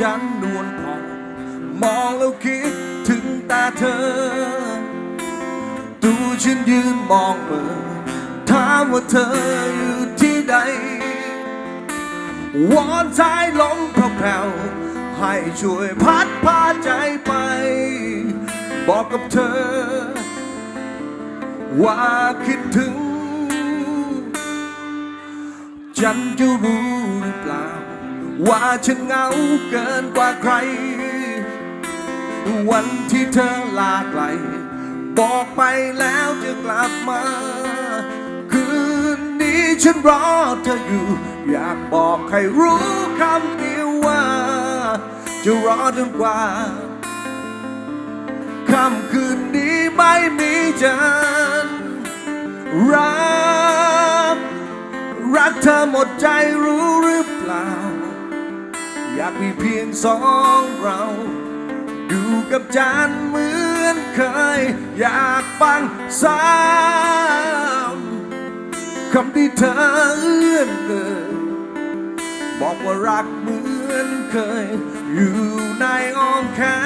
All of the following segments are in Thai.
จันนวลทองมองแล้วคิดถึงตาเธอตัวฉันยืนมองเมื่อถามว่าเธออยู่ที่ใดวอนสายลมแผ่วๆให้ช่วยพัดพาใจไป บอกกับเธอ ว่าคิดถึง ฉันจะรู้หรือเปล่า ว่าฉันเหงาเกินกว่าใคร วันที่เธอลาไกล บอกไปแล้วจะกลับมา คืนนี้ฉันรอเธออยู่ อยากบอกให้รู้คำเดียวว่า จะรอจนกว่าค่ำคืนนี้ไม่มีจันทร์รัก รักเธอหมดใจรู้หรือเปล่า อยากมีเพียงสองเราอยู่กับจานเหมือนเคย อยากฟังซ้ำคำที่เธอเอื้อนเอ่ยบอกว่ารักเหมือนเคย อยู่ในอ้อมแขน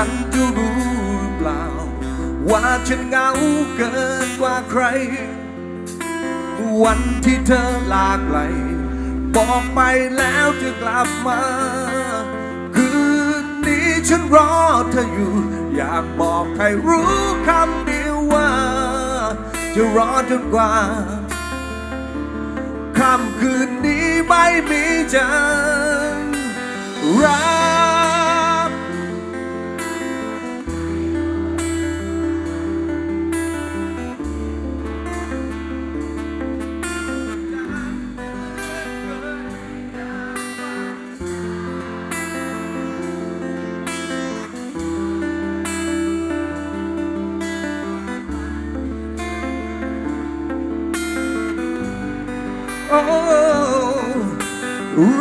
ฉันจะรู้หรือเปล่า ว่าฉันเหงาเกินกว่าใคร วันที่เธอลาไกล บอกไปแล้วจะกลับมา คืนนี้ฉันรอเธออยู่ อยากบอกให้รู้คำเดียวว่า จะรอจนกว่าค่ำคืนนี้ไม่มีจันทร์รัก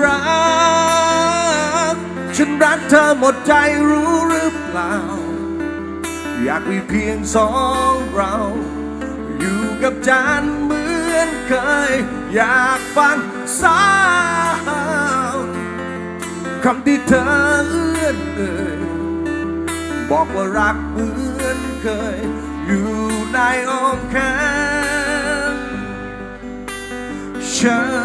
รัก ฉันรักเธอหมดใจรู้หรือเปล่า อยากมีเพียงสองเรา อยู่กับจานเหมือนเคย อยากฟังสาวคำที่เธอเอื้อนเอ่ยบอกว่ารักเหมือนเคย อยู่ในอ้อมแขน ฉัน